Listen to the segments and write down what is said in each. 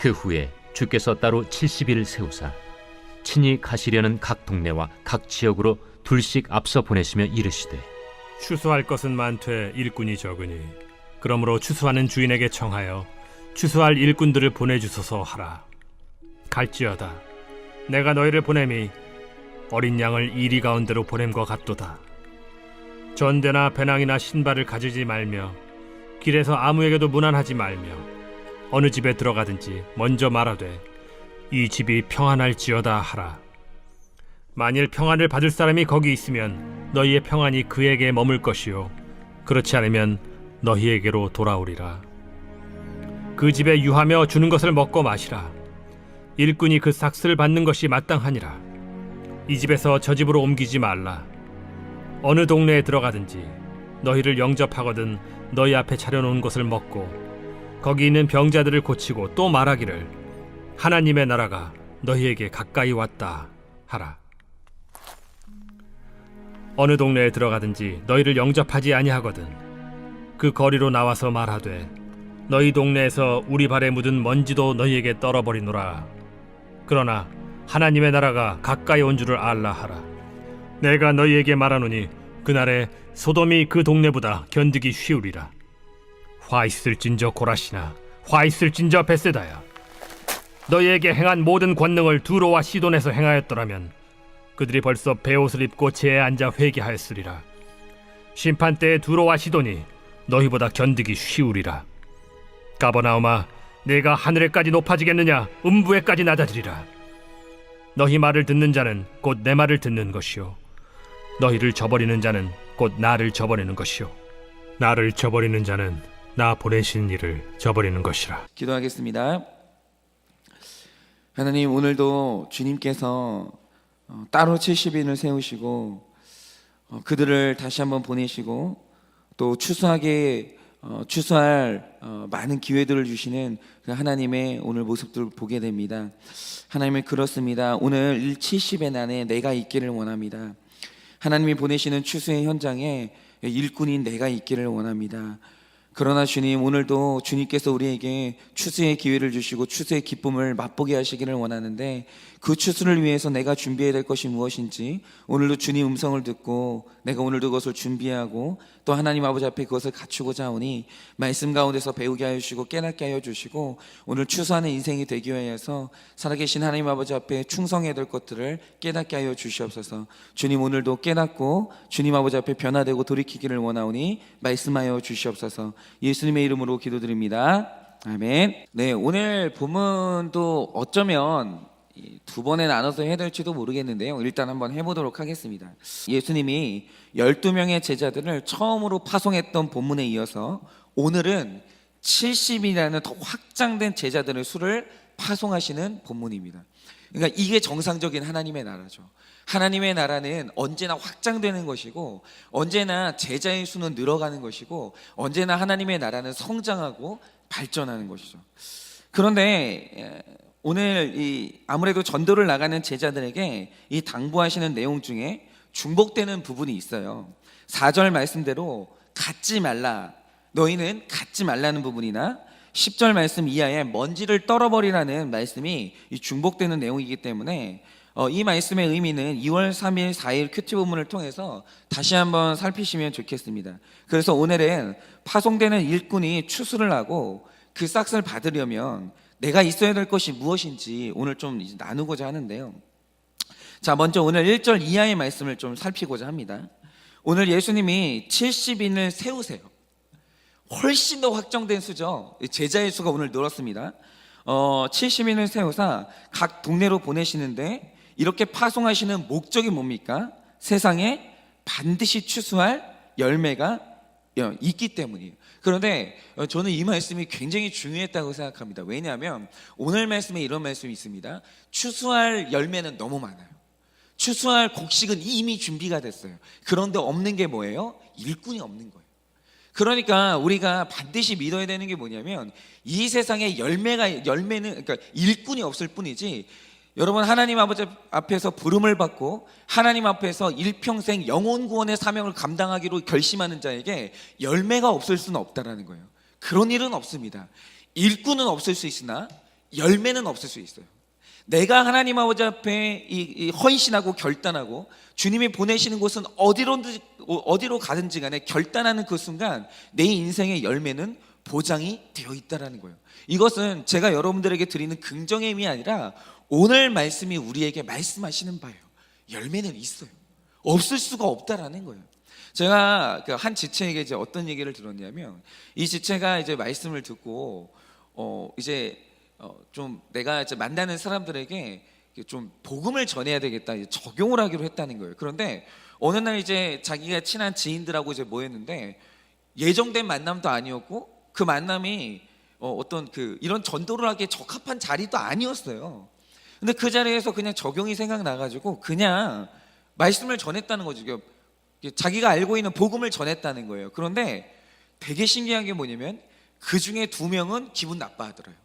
그 후에 주께서 따로 70일 세우사 친히 가시려는 각 동네와 각 지역으로 둘씩 앞서 보내시며 이르시되 추수할 것은 많되 일꾼이 적으니 그러므로 추수하는 주인에게 청하여 추수할 일꾼들을 보내주소서 하라. 갈지어다. 내가 너희를 보냄이 어린 양을 이리 가운데로 보냄과 같도다. 전대나 배낭이나 신발을 가지지 말며 길에서 아무에게도 무난하지 말며 어느 집에 들어가든지 먼저 말하되 이 집이 평안할지어다 하라. 만일 평안을 받을 사람이 거기 있으면 너희의 평안이 그에게 머물 것이요. 그렇지 않으면 너희에게로 돌아오리라. 그 집에 유하며 주는 것을 먹고 마시라. 일꾼이 그 삭슬을 받는 것이 마땅하니라. 이 집에서 저 집으로 옮기지 말라. 어느 동네에 들어가든지 너희를 영접하거든 너희 앞에 차려놓은 것을 먹고 거기 있는 병자들을 고치고 또 말하기를 하나님의 나라가 너희에게 가까이 왔다 하라. 어느 동네에 들어가든지 너희를 영접하지 아니하거든 그 거리로 나와서 말하되 너희 동네에서 우리 발에 묻은 먼지도 너희에게 떨어버리노라. 그러나 하나님의 나라가 가까이 온 줄을 알라 하라. 내가 너희에게 말하노니 그날에 소돔이 그 동네보다 견디기 쉬우리라 화 있을진저 고라시나 화 있을진저 베세다야 너희에게 행한 모든 권능을 두로와 시돈에서 행하였더라면 그들이 벌써 베옷을 입고 제에 앉아 회개하였으리라. 심판 때에 두로와 시돈이 너희보다 견디기 쉬우리라. 가버나움아, 내가 하늘에까지 높아지겠느냐? 음부에까지 낮아지리라. 너희 말을 듣는 자는 곧 내 말을 듣는 것이요. 너희를 저버리는 자는 곧 나를 저버리는 것이요. 나를 저버리는 자는 나 보내신 이를 저버리는 것이라. 기도하겠습니다. 하나님 오늘도 주님께서 어, 따로 70인을 세우시고 어, 그들을 다시 한번 보내시고 또 추수하게 어, 추수할 어, 많은 기회들을 주시는 그 하나님의 오늘 모습들을 보게 됩니다. 하나님은 그렇습니다. 오늘 70의 난에 내가 있기를 원합니다. 하나님이 보내시는 추수의 현장에 일꾼인 내가 있기를 원합니다. 그러나 주님 오늘도 주님께서 우리에게 추수의 기회를 주시고 추수의 기쁨을 맛보게 하시기를 원하는데 그 추수를 위해서 내가 준비해야 될 것이 무엇인지 오늘도 주님 음성을 듣고 내가 오늘도 그것을 준비하고 또 하나님 아버지 앞에 그것을 갖추고자 하오니 말씀 가운데서 배우게 하여 주시고 깨닫게 하여 주시고 오늘 추수하는 인생이 되기 위해서 살아계신 하나님 아버지 앞에 충성해야 될 것들을 깨닫게 하여 주시옵소서. 주님 오늘도 깨닫고 주님 아버지 앞에 변화되고 돌이키기를 원하오니 말씀하여 주시옵소서 예수님의 이름으로 기도드립니다 아멘 네 오늘 본문도 어쩌면 이두 번에 나눠서 해야 될지도 모르겠는데요. 일단 한번 해보도록 하겠습니다. 예수님이 12명의 제자들을 처음으로 파송했던 본문에 이어서 오늘은 70이라는 더 확장된 제자들의 수를 파송하시는 본문입니다. 그러니까 이게 정상적인 하나님의 나라죠. 하나님의 나라는 언제나 확장되는 것이고 언제나 제자의 수는 늘어가는 것이고 언제나 하나님의 나라는 성장하고 발전하는 것이죠. 그런데 에, 오늘 이 아무래도 전도를 나가는 제자들에게 이 당부하시는 내용 중에 중복되는 부분이 있어요. 4절 말씀대로 갖지 말라. 너희는 갖지 말라는 부분이나 10절 말씀 이하에 먼지를 떨어버리라는 말씀이 이 중복되는 내용이기 때문에 어, 이 말씀의 의미는 2월 3일, 4일 큐티 본문을 통해서 다시 한번 살피시면 좋겠습니다. 그래서 오늘은 파송되는 일꾼이 추수를 하고 그 싹을 받으려면 내가 있어야 될 것이 무엇인지 오늘 좀 나누고자 하는데요. 자, 먼저 오늘 1절 이하의 말씀을 좀 살피고자 합니다. 오늘 예수님이 70인을 세우세요. 훨씬 더 확정된 수죠. 제자의 수가 오늘 늘었습니다. 어, 70인을 세우사 각 동네로 보내시는데 이렇게 파송하시는 목적이 뭡니까? 세상에 반드시 추수할 열매가 어, 있기 때문이에요. 그런데 어, 저는 이 말씀이 굉장히 중요했다고 생각합니다. 왜냐하면 오늘 말씀에 이런 말씀이 있습니다. 추수할 열매는 너무 많아요. 추수할 곡식은 이미 준비가 됐어요. 그런데 없는 게 뭐예요? 일꾼이 없는 거예요. 그러니까 우리가 반드시 믿어야 되는 게 뭐냐면 이 세상에 열매가 열매는 그러니까 일꾼이 없을 뿐이지 여러분 하나님 아버지 앞에서 부름을 받고 하나님 앞에서 일평생 영혼 구원의 사명을 감당하기로 결심하는 자에게 열매가 없을 수는 없다라는 거예요. 그런 일은 없습니다. 일꾼은 없을 수 있으나 열매는 없을 수 있어요. 내가 하나님 아버지 앞에 헌신하고 결단하고 주님이 보내시는 곳은 어디로 어디로 가든지 간에 결단하는 그 순간 내 인생의 열매는 보장이 되어 있다라는 거예요. 이것은 제가 여러분들에게 드리는 긍정의 의미 아니라 오늘 말씀이 우리에게 말씀하시는 바예요. 열매는 있어요. 없을 수가 없다라는 거예요. 제가 그한 지체에게 이제 어떤 얘기를 들었냐면 이 지체가 이제 말씀을 듣고 어 이제 어 좀 내가 이제 만나는 사람들에게 좀 복음을 전해야 되겠다 적용을 하기로 했다는 거예요. 그런데 어느 날 이제 자기가 친한 지인들하고 이제 모였는데 예정된 만남도 아니었고 그 만남이 어, 어떤 그 이런 전도를 하기에 적합한 자리도 아니었어요. 근데 그 자리에서 그냥 적용이 생각나가지고 그냥 말씀을 전했다는 거죠. 자기가 알고 있는 복음을 전했다는 거예요. 그런데 되게 신기한 게 뭐냐면 그 중에 두 명은 기분 나빠하더래요.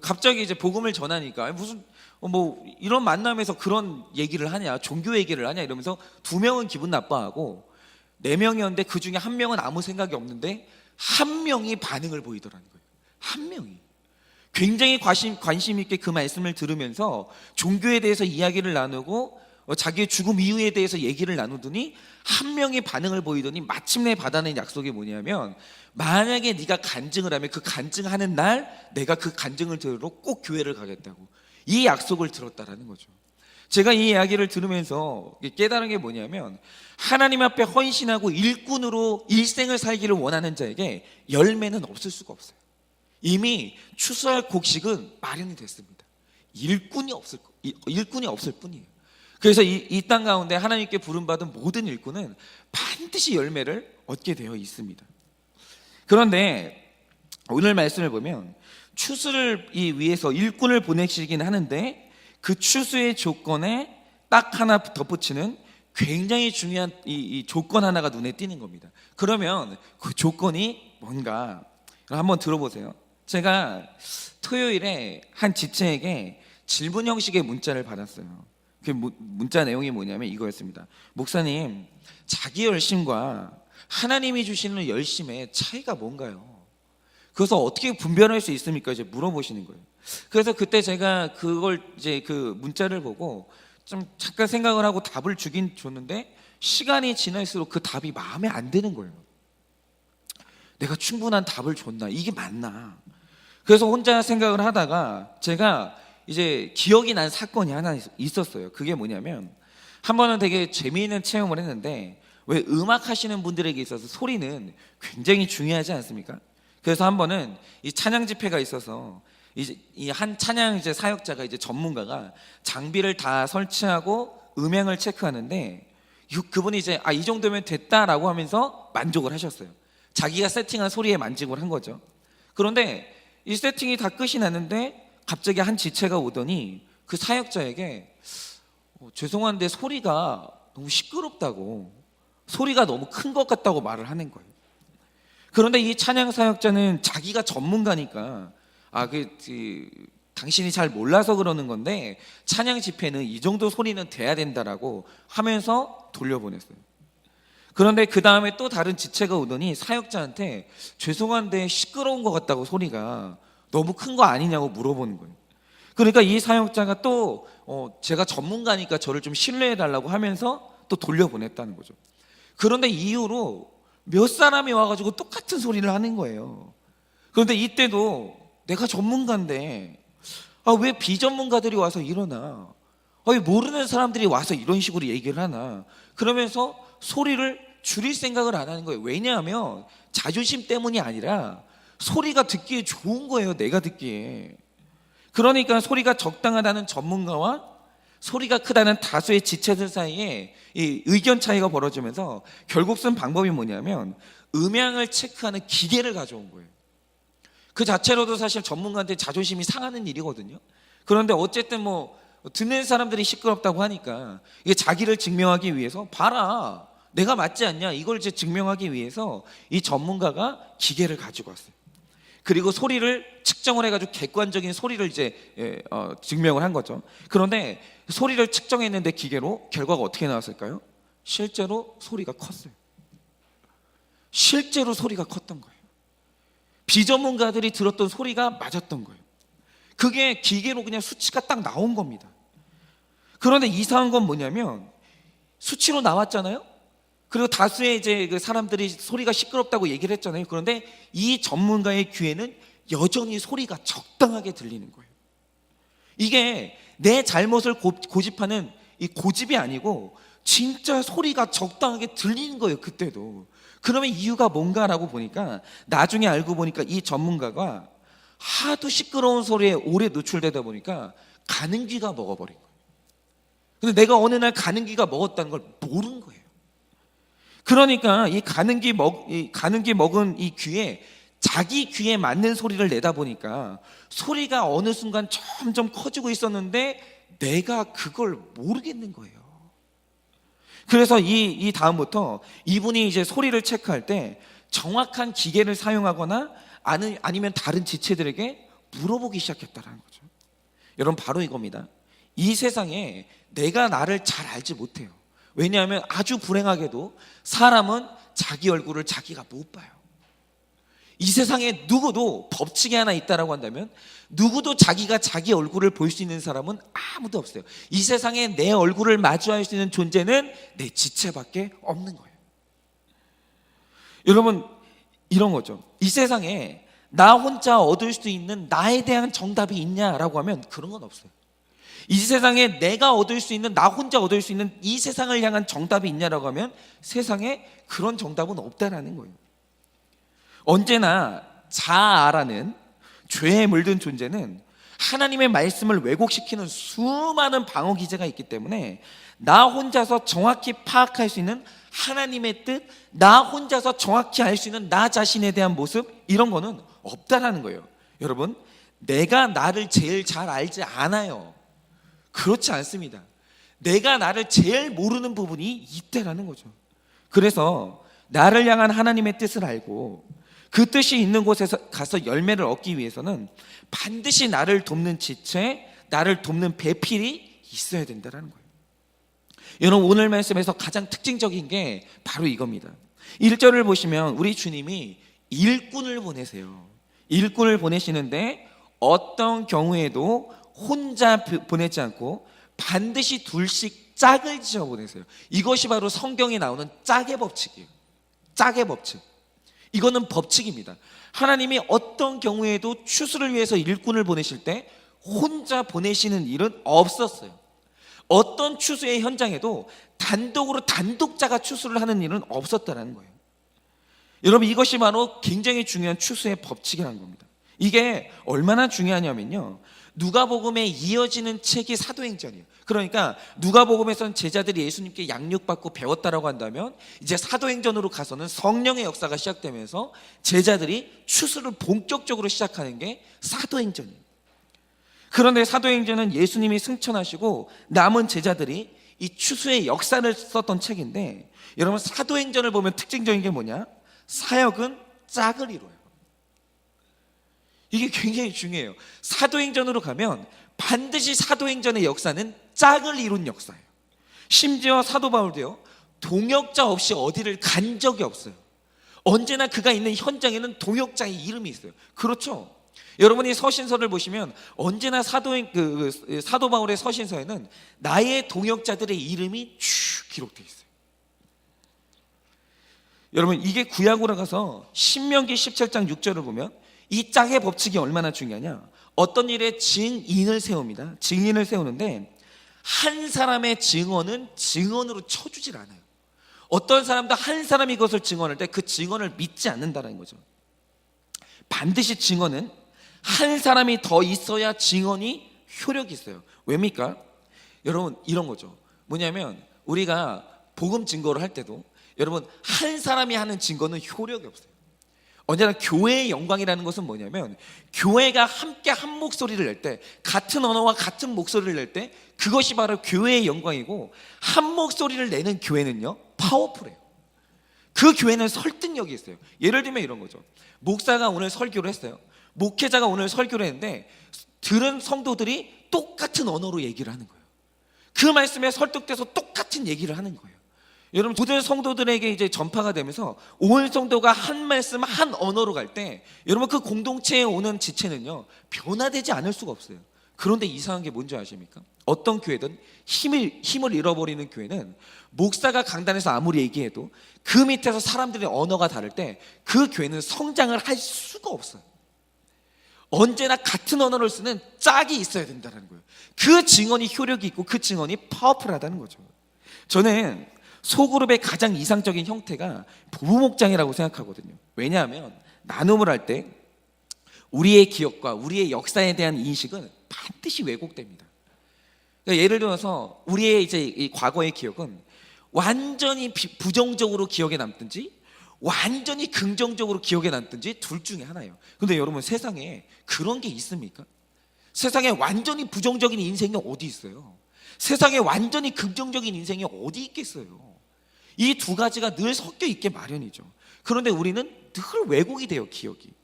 갑자기 이제 복음을 전하니까 무슨 어, 뭐 이런 만남에서 그런 얘기를 하냐, 종교 얘기를 하냐 이러면서 두 명은 기분 나빠하고 네 명이었는데 그 중에 한 명은 아무 생각이 없는데 한 명이 반응을 보이더라는 거예요. 한 명이. 굉장히 관심, 관심 있게 그 말씀을 들으면서 종교에 대해서 이야기를 나누고 어, 자기의 죽음 이후에 대해서 얘기를 나누더니 한 명이 반응을 보이더니 마침내 받아낸 약속이 뭐냐면 만약에 네가 간증을 하면 그 간증하는 날 내가 그 간증을 들으러 꼭 교회를 가겠다고 이 약속을 들었다라는 거죠. 제가 이 이야기를 들으면서 깨달은 게 뭐냐면 하나님 앞에 헌신하고 일꾼으로 일생을 살기를 원하는 자에게 열매는 없을 수가 없어요. 이미 추수할 곡식은 마련이 됐습니다. 일꾼이 없을 일꾼이 없을 뿐이에요. 그래서 이 땅 가운데 하나님께 부름받은 모든 일꾼은 반드시 열매를 얻게 되어 있습니다. 그런데 오늘 말씀을 보면 추수를 이 위해서 일꾼을 보내시긴 하는데 그 추수의 조건에 딱 하나 덧붙이는 굉장히 중요한 이, 이 조건 하나가 눈에 띄는 겁니다. 그러면 그 조건이 뭔가 한번 들어보세요. 제가 토요일에 한 지체에게 질문 형식의 문자를 받았어요. 그 문자 내용이 뭐냐면 이거였습니다. 목사님, 자기 열심과 하나님이 주시는 열심의 차이가 뭔가요? 그래서 어떻게 분별할 수 있습니까? 이제 물어보시는 거예요. 그래서 그때 제가 그걸 이제 그 문자를 보고 좀 잠깐 생각을 하고 답을 주긴 줬는데 시간이 지날수록 그 답이 마음에 안 드는 거예요. 내가 충분한 답을 줬나? 이게 맞나? 그래서 혼자 생각을 하다가 제가 이제 기억이 난 사건이 하나 있었어요. 그게 뭐냐면 한 번은 되게 재미있는 체험을 했는데 왜 음악 하시는 분들에게 있어서 소리는 굉장히 중요하지 않습니까? 그래서 한 번은 이 찬양 집회가 있어서 이제 이 한 찬양 이제 사역자가 이제 전문가가 장비를 다 설치하고 음향을 체크하는데 그분이 이제 아 이 정도면 됐다라고 하면서 만족을 하셨어요. 자기가 세팅한 소리에 만족을 한 거죠. 그런데 이 세팅이 다 끝이 났는데 갑자기 한 지체가 오더니 그 사역자에게 어, 죄송한데 소리가 너무 시끄럽다고 소리가 너무 큰 것 같다고 말을 하는 거예요. 그런데 이 찬양 사역자는 자기가 전문가니까 아, 그, 그 당신이 잘 몰라서 그러는 건데 찬양 집회는 이 정도 소리는 돼야 된다라고 하면서 돌려보냈어요. 그런데 그 다음에 또 다른 지체가 오더니 사역자한테 죄송한데 시끄러운 것 같다고 소리가 너무 큰 거 아니냐고 물어보는 거예요. 그러니까 이 사역자가 또 어, 제가 전문가니까 저를 좀 신뢰해 달라고 하면서 또 돌려보냈다는 거죠. 그런데 이후로 몇 사람이 와가지고 똑같은 소리를 하는 거예요. 그런데 이때도 내가 전문가인데 아, 왜 비전문가들이 와서 이러나? 아, 왜 모르는 사람들이 와서 이런 식으로 얘기를 하나? 그러면서 소리를 줄일 생각을 안 하는 거예요. 왜냐하면 자존심 때문이 아니라 소리가 듣기에 좋은 거예요. 내가 듣기에. 그러니까 소리가 적당하다는 전문가와 소리가 크다는 다수의 지체들 사이에 이 의견 차이가 벌어지면서 결국 쓴 방법이 뭐냐면 음향을 체크하는 기계를 가져온 거예요. 그 자체로도 사실 전문가한테 자존심이 상하는 일이거든요. 그런데 어쨌든 뭐 듣는 사람들이 시끄럽다고 하니까 이게 자기를 증명하기 위해서 봐라. 내가 맞지 않냐? 이걸 이제 증명하기 위해서 이 전문가가 기계를 가지고 왔어요. 그리고 소리를 측정을 해가지고 객관적인 소리를 이제 예, 어, 증명을 한 거죠. 그런데 소리를 측정했는데 기계로 결과가 어떻게 나왔을까요? 실제로 소리가 컸어요. 실제로 소리가 컸던 거예요. 비전문가들이 들었던 소리가 맞았던 거예요. 그게 기계로 그냥 수치가 딱 나온 겁니다. 그런데 이상한 건 뭐냐면 수치로 나왔잖아요. 그리고 다수의 이제 그 사람들이 소리가 시끄럽다고 얘기를 했잖아요. 그런데 이 전문가의 귀에는 여전히 소리가 적당하게 들리는 거예요. 이게 내 잘못을 고, 고집하는 이 고집이 아니고 진짜 소리가 적당하게 들리는 거예요. 그때도. 그러면 이유가 뭔가라고 보니까 나중에 알고 보니까 이 전문가가 하도 시끄러운 소리에 오래 노출되다 보니까 가는 귀가 먹어버린 거예요. 근데 내가 어느 날 가는 귀가 먹었다는 걸 모른 거예요. 그러니까 이 가는 귀 먹, 이 가는 귀 먹은 이 귀에 자기 귀에 맞는 소리를 내다 보니까 소리가 어느 순간 점점 커지고 있었는데 내가 그걸 모르겠는 거예요. 그래서 이, 이 다음부터 이분이 이제 소리를 체크할 때 정확한 기계를 사용하거나 아니, 아니면 다른 지체들에게 물어보기 시작했다라는 거죠. 여러분 바로 이겁니다. 이 세상에 내가 나를 잘 알지 못해요. 왜냐하면 아주 불행하게도 사람은 자기 얼굴을 자기가 못 봐요. 이 세상에 누구도 법칙이 하나 있다라고 한다면 누구도 자기가 자기 얼굴을 볼 수 있는 사람은 아무도 없어요. 이 세상에 내 얼굴을 마주할 수 있는 존재는 내 지체밖에 없는 거예요. 여러분 이런 거죠. 이 세상에 나 혼자 얻을 수 있는 나에 대한 정답이 있냐라고 하면 그런 건 없어요. 이 세상에 내가 얻을 수 있는 나 혼자 얻을 수 있는 이 세상을 향한 정답이 있냐라고 하면 세상에 그런 정답은 없다라는 거예요. 언제나 자아라는 죄에 물든 존재는 하나님의 말씀을 왜곡시키는 수많은 방어 기제가 있기 때문에 나 혼자서 정확히 파악할 수 있는 하나님의 뜻, 나 혼자서 정확히 알 수 있는 나 자신에 대한 모습 이런 거는 없다라는 거예요. 여러분, 내가 나를 제일 잘 알지 않아요. 그렇지 않습니다. 내가 나를 제일 모르는 부분이 이때라는 거죠. 그래서 나를 향한 하나님의 뜻을 알고 그 뜻이 있는 곳에서 가서 열매를 얻기 위해서는 반드시 나를 돕는 지체, 나를 돕는 배필이 있어야 된다는 거예요. 여러분 오늘 말씀에서 가장 특징적인 게 바로 이겁니다. 1절을 보시면 우리 주님이 일꾼을 보내세요. 일꾼을 보내시는데 어떤 경우에도 혼자 보내지 않고 반드시 둘씩 짝을 지어 보내세요. 이것이 바로 성경에 나오는 짝의 법칙이에요. 짝의 법칙. 이거는 법칙입니다. 하나님이 어떤 경우에도 추수를 위해서 일꾼을 보내실 때 혼자 보내시는 일은 없었어요. 어떤 추수의 현장에도 단독으로 단독자가 추수를 하는 일은 없었다는 거예요. 여러분 이것이 바로 굉장히 중요한 추수의 법칙이라는 겁니다. 이게 얼마나 중요하냐면요. 누가복음에 이어지는 책이 사도행전이에요. 그러니까 누가복음에서는 제자들이 예수님께 양육받고 배웠다라고 한다면 이제 사도행전으로 가서는 성령의 역사가 시작되면서 제자들이 추수를 본격적으로 시작하는 게 사도행전이에요. 그런데 사도행전은 예수님이 승천하시고 남은 제자들이 이 추수의 역사를 썼던 책인데 여러분 사도행전을 보면 특징적인 게 뭐냐? 사역은 짝을 이뤄요. 이게 굉장히 중요해요. 사도행전으로 가면 반드시 사도행전의 역사는 짝을 이룬 역사예요. 심지어 사도 바울도요. 동역자 없이 어디를 간 적이 없어요. 언제나 그가 있는 현장에는 동역자의 이름이 있어요. 그렇죠? 여러분이 서신서를 보시면 언제나 사도행 그, 그 사도 바울의 서신서에는 나의 동역자들의 이름이 쭉 기록되어 있어요. 여러분 이게 구약으로 가서 신명기 17장 6절을 보면 이 짝의 법칙이 얼마나 중요하냐? 어떤 일에 증인을 세웁니다. 증인을 세우는데 한 사람의 증언은 증언으로 쳐주질 않아요. 어떤 사람도 한 사람이 그것을 증언할 때 그 증언을 믿지 않는다는 거죠. 반드시 증언은 한 사람이 더 있어야 증언이 효력이 있어요. 왜입니까? 여러분 이런 거죠. 뭐냐면 우리가 복음 증거를 할 때도 여러분 한 사람이 하는 증거는 효력이 없어요. 언제나 교회의 영광이라는 것은 뭐냐면 교회가 함께 한 목소리를 낼 때 같은 언어와 같은 목소리를 낼 때 그것이 바로 교회의 영광이고 한 목소리를 내는 교회는요 파워풀해요. 그 교회는 설득력이 있어요. 예를 들면 이런 거죠. 목사가 오늘 설교를 했어요. 목회자가 오늘 설교를 했는데 들은 성도들이 똑같은 언어로 얘기를 하는 거예요. 그 말씀에 설득돼서 똑같은 얘기를 하는 거예요. 여러분 모든 성도들에게 이제 전파가 되면서 온 성도가 한 말씀 한 언어로 갈 때 여러분 그 공동체에 오는 지체는요 변화되지 않을 수가 없어요. 그런데 이상한 게 뭔지 아십니까? 어떤 교회든 힘을 힘을 잃어버리는 교회는 목사가 강단에서 아무리 얘기해도 그 밑에서 사람들의 언어가 다를 때 그 교회는 성장을 할 수가 없어요. 언제나 같은 언어를 쓰는 짝이 있어야 된다는 거예요. 그 증언이 효력이 있고 그 증언이 파워풀하다는 거죠. 저는 소그룹의 가장 이상적인 형태가 부부 목장이라고 생각하거든요. 왜냐하면 나눔을 할 때 우리의 기억과 우리의 역사에 대한 인식은 반드시 왜곡됩니다. 그러니까 예를 들어서 우리의 이제 이 과거의 기억은 완전히 비- 부정적으로 기억에 남든지 완전히 긍정적으로 기억에 남든지 둘 중에 하나예요. 근데 여러분 세상에 그런 게 있습니까? 세상에 완전히 부정적인 인생이 어디 있어요? 세상에 완전히 긍정적인 인생이 어디 있겠어요? 이 두 가지가 늘 섞여 있게 마련이죠. 그런데 우리는 늘 왜곡이 돼요, 기억이.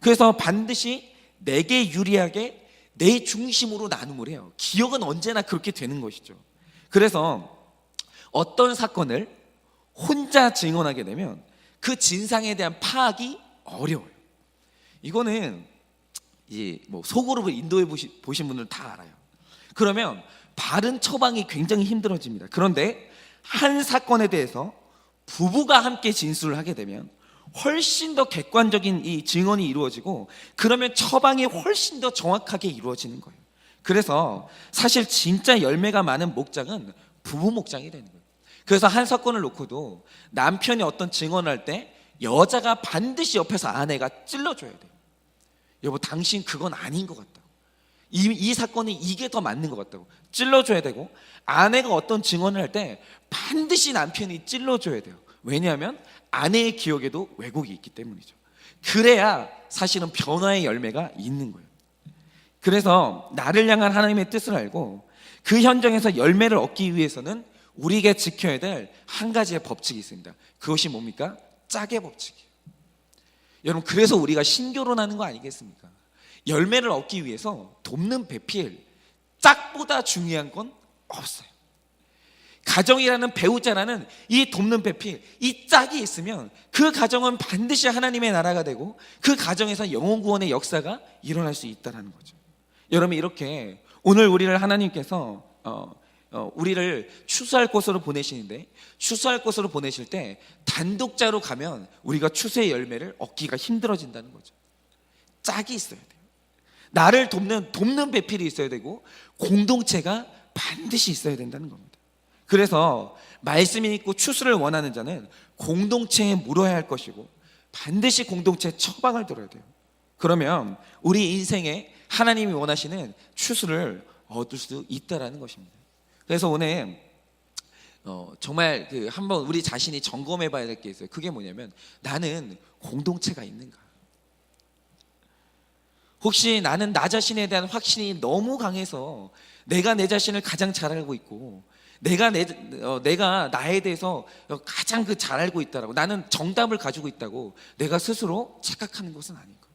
그래서 반드시 내게 유리하게 내 중심으로 나눔을 해요. 기억은 언제나 그렇게 되는 것이죠. 그래서 어떤 사건을 혼자 증언하게 되면 그 진상에 대한 파악이 어려워요. 이거는 이제 뭐 소그룹을 인도해 보신 분들 다 알아요. 그러면 바른 처방이 굉장히 힘들어집니다. 그런데 한 사건에 대해서 부부가 함께 진술을 하게 되면 훨씬 더 객관적인 이 증언이 이루어지고 그러면 처방이 훨씬 더 정확하게 이루어지는 거예요. 그래서 사실 진짜 열매가 많은 목장은 부부 목장이 되는 거예요. 그래서 한 사건을 놓고도 남편이 어떤 증언을 할때 여자가 반드시 옆에서 아내가 찔러줘야 돼요. 여보, 당신 그건 아닌 것 같다고. 이, 이 사건이 이게 더 맞는 것 같다고. 찔러줘야 되고, 아내가 어떤 증언을 할 때 반드시 남편이 찔러줘야 돼요. 왜냐하면 아내의 기억에도 왜곡이 있기 때문이죠. 그래야 사실은 변화의 열매가 있는 거예요. 그래서 나를 향한 하나님의 뜻을 알고 그 현장에서 열매를 얻기 위해서는 우리에게 지켜야 될 한 가지의 법칙이 있습니다. 그것이 뭡니까? 짝의 법칙이에요. 여러분 그래서 우리가 신교론하는 거 아니겠습니까? 열매를 얻기 위해서 돕는 배필 짝보다 중요한 건 없어요. 가정이라는 배우자라는 이 돕는 배필 이 짝이 있으면 그 가정은 반드시 하나님의 나라가 되고 그 가정에서 영혼 구원의 역사가 일어날 수 있다라는 거죠. 여러분 이렇게 오늘 우리를 하나님께서 어, 어, 우리를 추수할 곳으로 보내시는데 추수할 곳으로 보내실 때 단독자로 가면 우리가 추수의 열매를 얻기가 힘들어진다는 거죠. 짝이 있어야 돼요. 나를 돕는 돕는 배필이 있어야 되고 공동체가 반드시 있어야 된다는 겁니다. 그래서 말씀이 있고 추수를 원하는 자는 공동체에 물어야 할 것이고 반드시 공동체 처방을 들어야 돼요. 그러면 우리 인생에 하나님이 원하시는 추수를 얻을 수 있다라는 것입니다. 그래서 오늘 어, 정말 그 한번 우리 자신이 점검해 봐야 될 게 있어요. 그게 뭐냐면 나는 공동체가 있는가? 혹시 나는 나 자신에 대한 확신이 너무 강해서 내가 내 자신을 가장 잘 알고 있고 내가 내 어, 내가 나에 대해서 가장 그 잘 알고 있다라고 나는 정답을 가지고 있다고 내가 스스로 착각하는 것은 아닌가?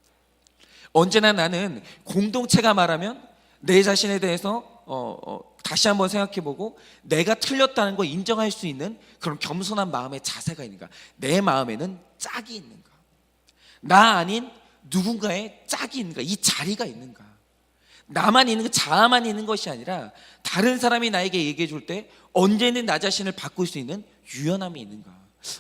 언제나 나는 공동체가 말하면 내 자신에 대해서 어, 어, 다시 한번 생각해보고 내가 틀렸다는 걸 인정할 수 있는 그런 겸손한 마음의 자세가 있는가? 내 마음에는 짝이 있는가? 나 아닌 누군가의 짝이 있는가? 이 자리가 있는가? 나만 있는 거, 자아만 있는 것이 아니라 다른 사람이 나에게 얘기해 줄 때 언제는 나 자신을 바꿀 수 있는 유연함이 있는가?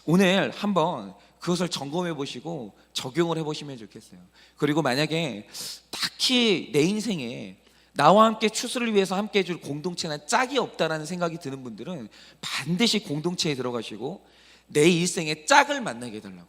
오늘 한번 그것을 점검해 보시고 적용을 해 보시면 좋겠어요. 그리고 만약에 딱히 내 인생에 나와 함께 추수를 위해서 함께 해줄 공동체나 짝이 없다라는 생각이 드는 분들은 반드시 공동체에 들어가시고 내 일생에 짝을 만나게 해달라고.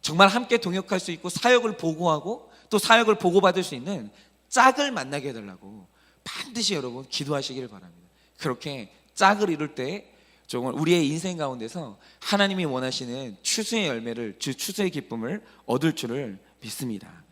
정말 함께 동역할 수 있고 사역을 보고하고 또 사역을 보고받을 수 있는 짝을 만나게 해달라고 반드시 여러분 기도하시길 바랍니다. 그렇게 짝을 이룰 때 정말 우리의 인생 가운데서 하나님이 원하시는 추수의 열매를 주 추수의 기쁨을 얻을 줄을 믿습니다.